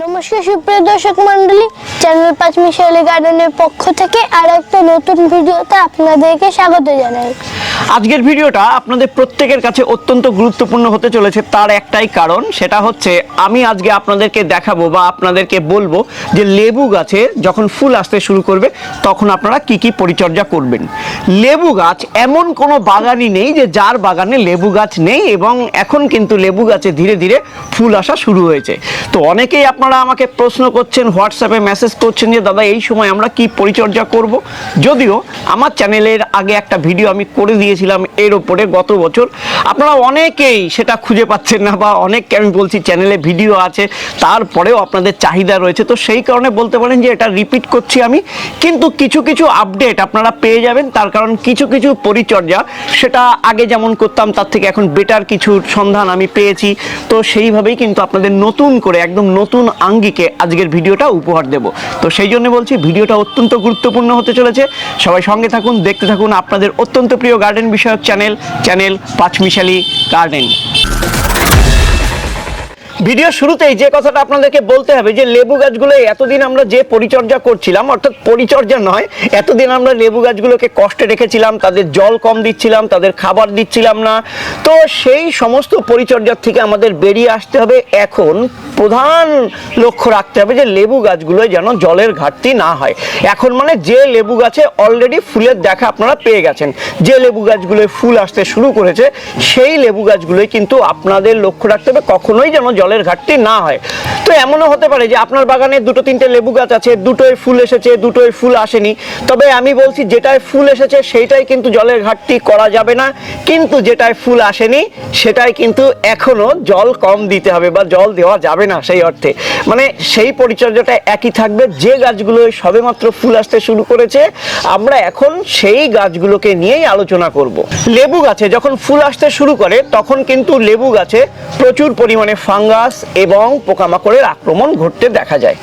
নমস্কার, সুপ্রিয় দর্শক মন্ডলী চ্যানেল পাঁচ মিশালি গার্ডেনের পক্ষ থেকে আর একটা নতুন ভিডিওতে আপনাদেরকে স্বাগত জানাই। আজকের ভিডিওটা আপনাদের প্রত্যেকের কাছে অত্যন্ত গুরুত্বপূর্ণ হতে চলেছে তার একটাই কারণ, সেটা হচ্ছে আমি আজকে আপনাদেরকে দেখাবো বা আপনাদেরকে বলব যে লেবু গাছে যখন ফুল আসতে শুরু করবে, তখন আপনারা কি কি পরিচর্যা করবেন। লেবু গাছ এমন কোনো বাগানই নেই যে যার বাগানে লেবু গাছ নেই এবং এখন কিন্তু লেবু গাছে ধীরে ধীরে ফুল আসা শুরু হয়েছে। তো অনেকেই আপনারা আমাকে প্রশ্ন করছেন, হোয়াটসঅ্যাপে মেসেজ করছেন যে, দাদা, এই সময় আমরা কি পরিচর্যা করব? যদিও আমার চ্যানেলের আগে একটা ভিডিও আমি করে দিয়েছিলাম এর ওপরে গত বছর। আপনারা অনেকেই সেটা খুঁজে পাচ্ছেন না বা অনেককে আমি বলছি চ্যানেলে ভিডিও আছে, তারপরেও আপনাদের চাহিদা রয়েছে। তো সেই কারণে বলতে পারেন যে এটা রিপিট করছি আমি। কিন্তু কিছু কিছু আপডেট আপনারা পেয়ে যাবেন, তার কারণ কিছু কিছু পরিচর্যা, সেটা আগে যেমন করতাম, তার থেকে এখন বেটার কিছু সন্ধান আমি পেয়েছি। তো সেইভাবেই কিন্তু আপনাদের নতুন করে, একদম নতুন আঙ্গিকে আজকের ভিডিওটা উপহার দেব। তো সেই জন্য বলছি ভিডিওটা অত্যন্ত গুরুত্বপূর্ণ হতে চলেছে। সবাই সঙ্গে থাকুন, দেখতে থাকুন, আপনাদের অত্যন্ত প্রিয় গার্ডেন বিষয়ক চ্যানেল চ্যানেল পাঁচমিশালি গার্ডেন। ভিডিও শুরুতেই যে কথাটা আপনাদেরকে বলতে হবে যে লেবু গাছগুলো এতদিন আমরা যে পরিচর্যা করছিলাম, অর্থাৎ পরিচর্যা নয়, এতদিন আমরা লেবু গাছগুলোকে কষ্টে রেখেছিলাম, তাদের জল কম দিচ্ছিলাম, তাদের খাবার দিচ্ছিলাম না। তো সেই সমস্ত পরিচর্যার থেকে আমাদের বেরিয়ে আসতে হবে এখন প্রধান লক্ষ্য রাখতে হবে যে লেবু গাছগুলোয় যেন জলের ঘাটতি না হয়। এখন মানে যে লেবু গাছে অলরেডি ফুলের দেখা আপনারা পেয়ে গেছেন, যে লেবু গাছগুলোয় ফুল আসতে শুরু করেছে, সেই লেবু গাছগুলোই কিন্তু আপনাদের লক্ষ্য রাখতে হবে কখনোই যেন জলের ঘাটতি না হয়। তো এমনও হতে পারে যে আপনার বাগানে দুটো, তিনটে লেবু গাছ আছে, দুটোই ফুল এসেছে, দুটোই ফুল আসেনি। তবে আমি বলছি যেটায় ফুল এসেছে সেইটাই কিন্তু জলের ঘাটতি করা যাবে না। কিন্তু যেটায় ফুল আসেনি সেটাই কিন্তু এখনও জল কম দিতে হবে বা জল দেওয়া যাবে না। সেই অর্থে। মানে সেই পরিচর্যাটা একই থাকবে, যে গাছগুলো সবেমাত্র ফুল আসতে শুরু করেছে, আমরা এখন সেই গাছগুলোকে নিয়েই আলোচনা করব। লেবু গাছে যখন ফুল আসতে শুরু করে, তখন কিন্তু লেবু গাছে প্রচুর পরিমাণে ফাঙ্গাস এবং পোকামাকড়ের আক্রমণ ঘটতে দেখা যায়।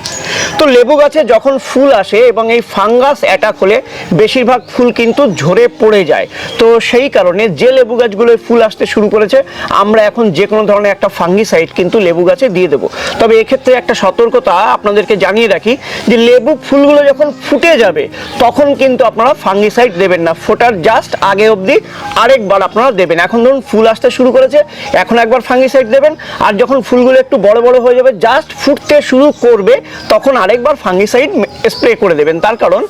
তো লেবু গাছে যখন ফুল আসে এবং এই ফাঙ্গাস অ্যাটাক হলে বেশিরভাগ ফুল কিন্তু ঝরে পড়ে যায়। তো সেই কারণে যে লেবু গাছগুলোয় ফুল আসতে শুরু করেছে, আমরা এখন যে কোনো ধরনের একটা ফাঙ্গিসাইড কিন্তু লেবু গাছে দিয়ে দেবো। তবে এক্ষেত্রে একটা সতর্কতা আপনাদেরকে জানিয়ে রাখি যে লেবু ফুলগুলো যখন ফুটে যাবে, তখন কিন্তু আপনারা ফাঙ্গিসাইড দেবেন না। ফোটার জাস্ট আগে অবধি আরেকবার আপনারা দেবেন। এখন ধরুন ফুল আসতে শুরু করেছে, এখন একবার ফাঙ্গিসাইড দেবেন। আর যখন ফুলগুলো একটু বড় বড় হয়ে যাবে জাস্ট ফুটতে শুরু করবে, তখন আরেকবার ফাঙ্গিসাইড স্প্রে করে দেবেন। তার কারণ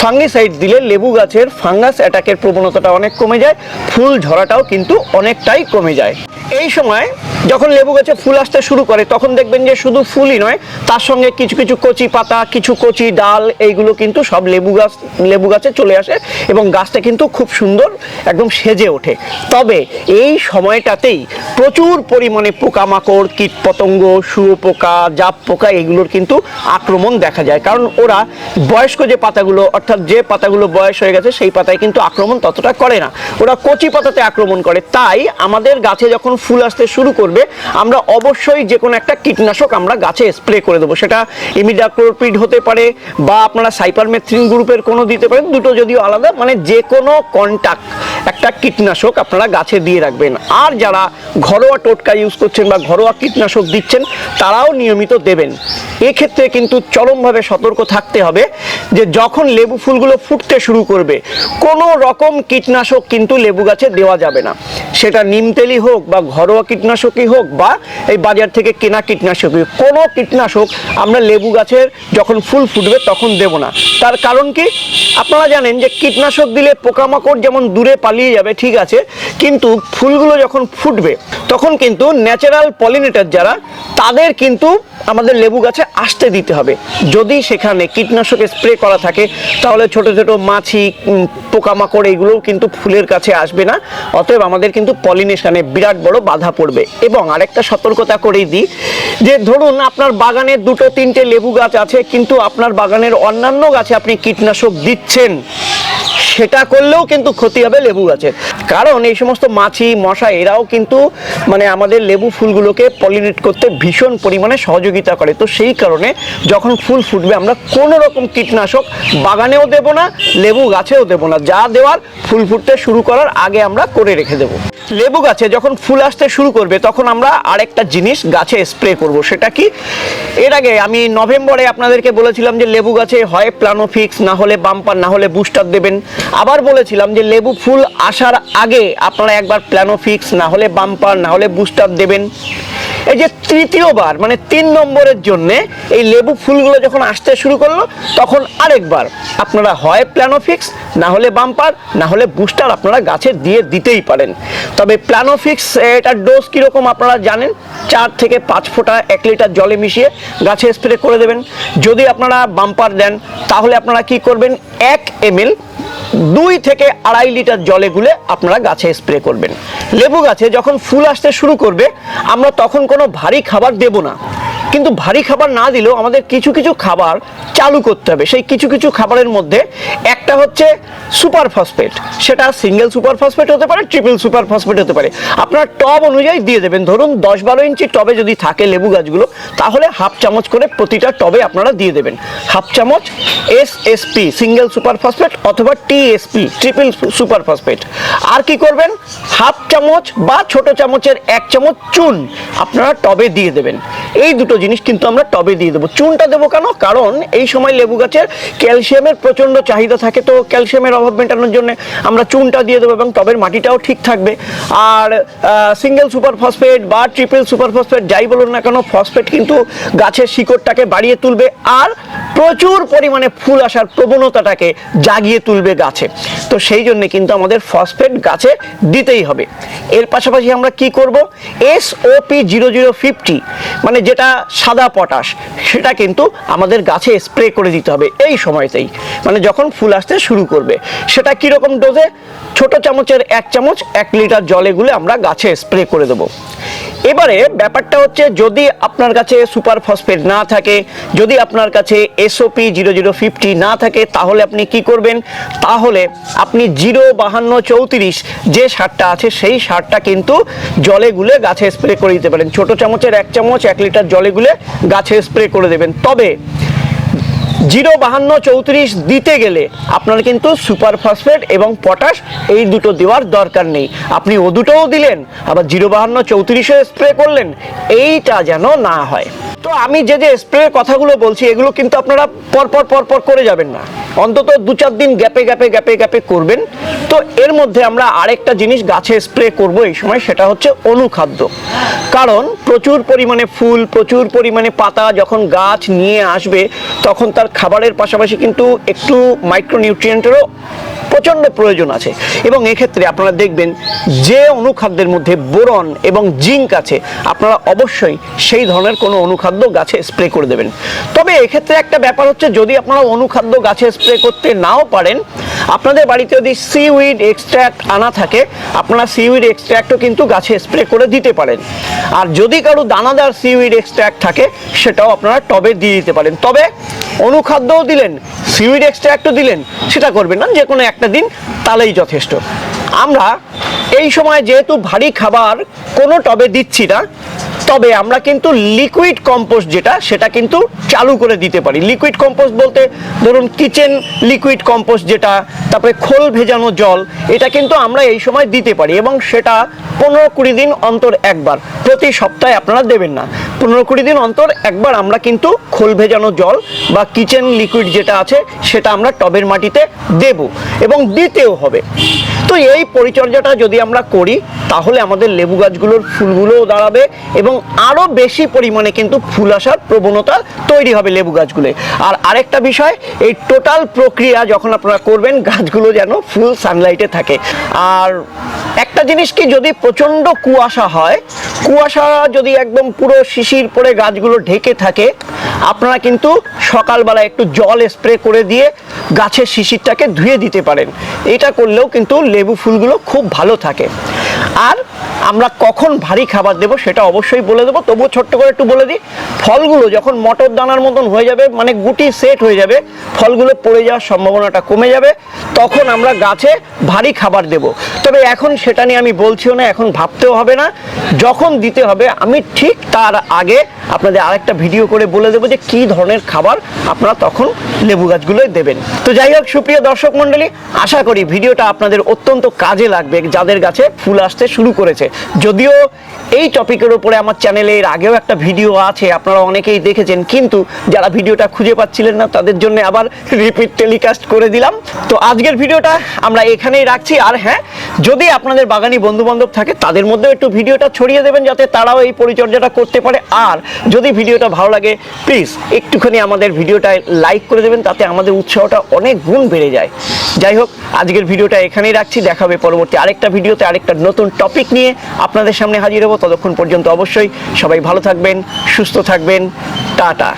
ফাঙ্গিসাইড দিলে লেবু গাছের ফাঙ্গাস অ্যাটাকের প্রবণতাটা অনেক কমে যায়, ফুল ঝরাটাও কিন্তু অনেকটাই কমে যায়। এই সময় যখন লেবু গাছে ফুল আসতে শুরু করে, তখন দেখবেন যে শুধু ফুলই নয়, তার সঙ্গে কিছু কিছু কচি পাতা, কিছু কচি ডাল, এইগুলো কিন্তু সব লেবু গাছ, লেবু গাছে চলে আসে এবং গাছটা কিন্তু খুব সুন্দর একদম সেজে ওঠে। তবে এই সময়টাতেই প্রচুর পরিমাণে পোকামাকড় কীট পতঙ্গ শুয়োপোকা জাপ পোকা এগুলোর কিন্তু আক্রমণ দেখা যায়। কারণ ওরা বয়স্ক যে পাতাগুলো, অর্থাৎ যে পাতাগুলো বয়স হয়ে গেছে, সেই পাতায় কিন্তু আক্রমণ ততটা করে না। ওরা কচি পাতাতে আক্রমণ করে। তাই আমাদের গাছে যখন ফুল আসতে শুরু করবে, আমরা অবশ্যই যে কোনো একটা কীটনাশক আমরা গাছে স্প্রে করে দেবো। সেটা ইমিডাক্লোরপিড হতে পারে বা আপনারা সাইপারমেথ্রিন গ্রুপের কোনো দিতে পারেন, দুটো যদিও আলাদা মানে যে কোনো কন্টাক্ট একটা কীটনাশক আপনারা গাছে দিয়ে রাখবেন। আর যারা ঘরোয়া টোটকা ইউজ করছেন বা ঘরোয়া কীটনাশক দিচ্ছেন, তারাও নিয়মিত দেবেন। এক্ষেত্রে কিন্তু চরমভাবে সতর্ক থাকতে হবে যে যখন লেবু ফুলগুলো ফুটতে শুরু করবে, কোনো রকম কীটনাশক কিন্তু লেবু গাছে দেওয়া যাবে না। সেটা নিমতেলি হোক বা ঘরোয়া কীটনাশকই হোক বা এই বাজার থেকে কেনা কীটনাশকই কোনো কীটনাশক আমরা লেবু গাছের যখন ফুল ফুটবে তখন দেব না। তার কারণ কি? আপনারা জানেন যে কীটনাশক দিলে পোকামাকড় যেমন দূরে পালিয়ে যাবে, ঠিক আছে। কিন্তু ফুলগুলো যখন ফুটবে, তখন কিন্তু ন্যাচারাল পলিনেটার যারা, তাদের কিন্তু আমাদের লেবু গাছে আসতে দিতে হবে। যদি সেখানে কীটনাশক স্প্রে করা থাকে, তাহলে ছোট ছোট মাছি পোকামাকড় এইগুলোও কিন্তু ফুলের কাছে আসবে না। অতএব আমাদের কিন্তু পলিনেশনে বিরাট বড় বাধা পড়বে। এবং আরেকটা সতর্কতা করেই দিই, যে ধরুন আপনার বাগানে দুটো, তিনটে লেবু গাছ আছে, কিন্তু আপনার বাগানের অন্যান্য গাছে আপনি কীটনাশক দিচ্ছেন সেটা করলেও কিন্তু ক্ষতি হবে লেবু গাছের। কারণ এই সমস্ত মাছি, মশা এরাও কিন্তু মানে আমাদের লেবু ফুলগুলোকে পলিনেট করতে ভীষণ পরিমাণে সহযোগিতা করে। তো সেই কারণে যখন ফুল ফুটবে, আমরা কোনো রকম কীটনাশক বাগানেও দেব না, লেবু গাছেও দেব না। যা দেওয়ার ফুল ফুটতে শুরু করার আগে আমরা করে রেখে দেব। লেবু গাছে যখন ফুল আসতে শুরু করবে, তখন আমরা আরেকটা জিনিস গাছে স্প্রে করব। সেটা কি? এর আগে আমি নভেম্বরে আপনাদেরকে বলেছিলাম যে লেবু গাছে হয় প্লানোফিক্স, না হলে বাম্পার, না হলে বুস্টার দেবেন। আবার বলেছিলাম যে লেবু ফুল আসার আগে আপনারা একবার প্ল্যানোফিক্স না হলে বাম্পার না হলে বুস্টার দেবেন। এই যে তৃতীয়বার মানে তিন নম্বরের জন্য এই লেবু ফুলগুলো যখন আসতে শুরু করল, তখন আরেকবার আপনারা হয় প্ল্যানোফিক্স না হলে বাম্পার না হলে বুস্টার আপনারা গাছে দিয়ে দিতেই পারেন। তবে প্ল্যানোফিক্স এটার ডোজ কীরকম আপনারা জানেন? চার থেকে পাঁচ ফোঁটা এক লিটার জলে মিশিয়ে গাছে স্প্রে করে দেবেন। যদি আপনারা বাম্পার দেন, তাহলে আপনারা কি করবেন? এক এমএল দুই থেকে আড়াই লিটার জলে গুলে আপনারা গাছে স্প্রে করবেন। লেবু গাছে যখন ফুল আসতে শুরু করবে, আমরা তখন কোনো ভারী খাবার দেব না। কিন্তু ভারী খাবার না দিলেও আমাদের কিছু কিছু খাবার চালু করতে হবে। সেই কিছু কিছু খাবারের মধ্যে একটা হচ্ছে সুপার ফসফেট। সেটা সিঙ্গেল সুপার ফসফেট হতে পারে, ট্রিপল সুপার ফসফেট হতে পারে। আপনার টব অনুযায়ী দিয়ে দেবেন। ধরুন দশ বারো ইঞ্চি টবে যদি থাকে লেবু গাছগুলো, তাহলে হাফ চামচ করে প্রতিটা টবে আপনারা দিয়ে দেবেন। হাফ চামচ S SP single super phosphate অথবা টিএসপি ট্রিপল সুপার ফসফেট। আর কি করবেন? হাফ চামচ বা ছোট চামচের এক চামচ চুন আপনারা টবে দিয়ে দেবেন। এই দুটো জিনিস কিন্তু আমরা টবে দিয়ে দেবো। চুনটা দেবো কেন? কারণ এই সময় লেবু গাছের ক্যালসিয়ামের প্রচণ্ড চাহিদা থাকে, তো ক্যালসিয়ামের অভাব মেটানোর জন্য আমরা চুনটা দিয়ে দেবো এবং টবের মাটিটাও ঠিক থাকবে। আর সিঙ্গেল সুপার ফসফেট বা ট্রিপল সুপার ফসফেট যাই বলুন না কেন ফসফেট কিন্তু গাছের শিকড়টাকে বাড়িয়ে তুলবে আর প্রচুর পরিমাণে ফুল আসার প্রবণতাটাকে জাগিয়ে তুলবে গাছে। তো সেই জন্য কিন্তু আমাদের ফসফেট গাছে দিতেই হবে। এর পাশাপাশি আমরা কি করব? S OP zero zero fifty মানে যেটা সাদা পটাশ, সেটা কিন্তু আমাদের গাছে স্প্রে করে দিতে হবে এই সময়তেই। মানে যখন ফুল আসতে শুরু করবে। সেটা কীরকম ডোজে ছোট চামচের এক চামচ, এক লিটার জলে গুলে আমরা গাছে স্প্রে করে দেবো। এবারে ব্যাপারটা হচ্ছে যদি আপনার কাছে সুপার ফসফেট না থাকে, যদি আপনার কাছে এসওপি জিরো জিরো ফিফটি না থাকে, তাহলে আপনি কি করবেন? তাহলে আপনি জিরো বাহান্ন চৌত্রিশ যে সারটা আছে, সেই সারটা কিন্তু জলে গুলে গাছে স্প্রে করে দিতে পারেন। ছোট চামচের এক চামচ, এক লিটার জলে গুলে গাছে স্প্রে করে দেবেন। তবে জিরো বাহান্ন চৌত্রিশ দিতে গেলে আপনার কিন্তু সুপার ফসফেট এবং পটাশ এই দুটো দেওয়ার দরকার নেই। আপনি ও দুটোও দিলেন, আবার জিরো বাহান্ন চৌত্রিশে স্প্রে করলেন, এইটা যেন না হয়। তো আমি যে যে স্প্রে কথাগুলো বলছি, এগুলো কিন্তু আপনারা পরপর পরপর করে যাবেন না। অন্তত দু চার দিন গ্যাপে গ্যাপে গ্যাপে গ্যাপে করবেন। তো এর মধ্যে আমরা আরেকটা জিনিস গাছে স্প্রে করব এই সময়, সেটা হচ্ছে অনুখাদ্য। কারণ প্রচুর পরিমাণে ফুল, প্রচুর পরিমাণে পাতা যখন গাছ নিয়ে আসবে, তখন তার খাবারের পাশাপাশি কিন্তু একটু মাইক্রোনিউট্রিয়েন্টেরও প্রচণ্ড প্রয়োজন আছে। এবং এক্ষেত্রে আপনারা দেখবেন যে অনুখাদ্যের মধ্যে বোরন এবং জিঙ্ক আছে, আপনারা অবশ্যই সেই ধরনের কোনো অনুখাদ্য গাছে স্প্রে করে দেবেন। তবে এক্ষেত্রে একটা ব্যাপার হচ্ছে, যদি আপনারা অনুখাদ্য গাছে স্প্রে করতে নাও পারেন, আপনাদের বাড়িতে যদি সিউইড এক্সট্র্যাক্ট আনা থাকে, আপনারা সিউইড এক্সট্র্যাক্টও কিন্তু গাছে স্প্রে করে দিতে পারেন। আর যদি কারও দানাদার সিউইড এক্সট্র্যাক্ট থাকে, সেটাও আপনারা টবে দিয়ে দিতে পারেন। তবে অনুখাদ্যও দিলেন সিউইড এক্সট্র্যাক্টও দিলেন, সেটা করবেন না যে কোনো একটা দিন, তাহলেই যথেষ্ট। আমরা এই সময় যেহেতু ভারী খাবার কোনো টবে দিচ্ছি না, তবে আমরা কিন্তু লিকুইড কম্পোস্ট যেটা, সেটা কিন্তু চালু করে দিতে পারি। লিকুইড কম্পোস্ট বলতে ধরুন কিচেন লিকুইড কম্পোস্ট যেটা, তারপরে খোল ভেজানো জল, এটা কিন্তু আমরা এই সময় দিতে পারি এবং সেটা পনেরো কুড়ি দিন অন্তর একবার। প্রতি সপ্তাহে আপনারা দেবেন না। পনেরো কুড়ি দিন অন্তর একবার আমরা কিন্তু খোল ভেজানো জল বা কিচেন লিকুইড যেটা আছে, সেটা আমরা টবের মাটিতে দেব এবং দিতেও হবে। তো এই পরিচর্যাটা যদি আমরা করি, তাহলে আমাদের লেবু গাছগুলোর ফুলগুলোও দাঁড়াবে এবং আরও বেশি পরিমাণে কিন্তু ফুল আসার প্রবণতা তৈরি হবে লেবু গাছগুলো আর আরেকটা বিষয়, এই টোটাল প্রক্রিয়া যখন আপনারা করবেন, গাছগুলো যেন ফুল সানলাইটে থাকে। আর একটা জিনিস কি, যদি প্রচণ্ড কুয়াশা হয়, কুয়াশা যদি একদম পুরো শিশির পরে গাছগুলো ঢেকে থাকে, আপনারা কিন্তু সকালবেলা একটু জল স্প্রে করে দিয়ে গাছের শিশিরটাকে ধুয়ে দিতে পারেন। এটা করলেও কিন্তু লেবু ফুলগুলো খুব ভালো থাকে। আর আমরা কখন ভারী খাবার দেবো সেটা অবশ্যই বলে দেবো। তবুও ছোট্ট করে একটু বলে দিই, ফলগুলো যখন মটর দানার মতন হয়ে যাবে মানে গুটি সেট হয়ে যাবে, ফলগুলো পড়ে যাওয়ার সম্ভাবনাটা কমে যাবে, তখন আমরা গাছে ভারী খাবার দেব। তবে এখন সেটা নিয়ে আমি বলছিও না, এখন ভাবতেও হবে না। যখন দিতে হবে, আমি ঠিক তার আগে আপনাদের আরেকটা ভিডিও করে বলে দেবো যে কি ধরনের খাবার আপনারা তখন লেবু গাছগুলোয় দেবেন। তো যাই হোক, সুপ্রিয় দর্শক মণ্ডলী, আশা করি ভিডিওটা আপনাদের অত্যন্ত কাজে লাগবে। যাদের গাছে ফুল আসতে শুরু করেছে। যদিও এই টপিকের উপরে আমার চ্যানেলে এর আগেও একটা ভিডিও আছে, আপনারা অনেকেই দেখেছেন, কিন্তু যারা ভিডিওটা খুঁজে পাচ্ছিলেন না, তাদের জন্য আবার রিপিট টেলিকাস্ট করে দিলাম। তো আজকের ভিডিওটা আমরা এখানেই রাখছি। আর হ্যাঁ যদি আপনাদের বাগানি বন্ধু বান্ধব থাকে, তাদের মধ্যেও একটু ভিডিওটা ছড়িয়ে দেবেন, যাতে তারাও এই পরিচর্যাটা করতে পারে। আর যদি ভিডিওটা ভালো লাগে প্লিজ একটুখানি আমাদের ভিডিওটায় লাইক করে দেবেন, তাতে আমাদের উৎসাহটা অনেক গুণ বেড়ে যায়। যাই হোক, আজকের ভিডিওটা এখানেই রাখছি। দেখাবে পরবর্তী আরেকটা ভিডিওতে আরেকটা নতুন টপিক নিয়ে আপনাদের সামনে হাজির হব। ততক্ষণ পর্যন্ত অবশ্যই সবাই ভালো থাকবেন, সুস্থ থাকবেন। টাটা।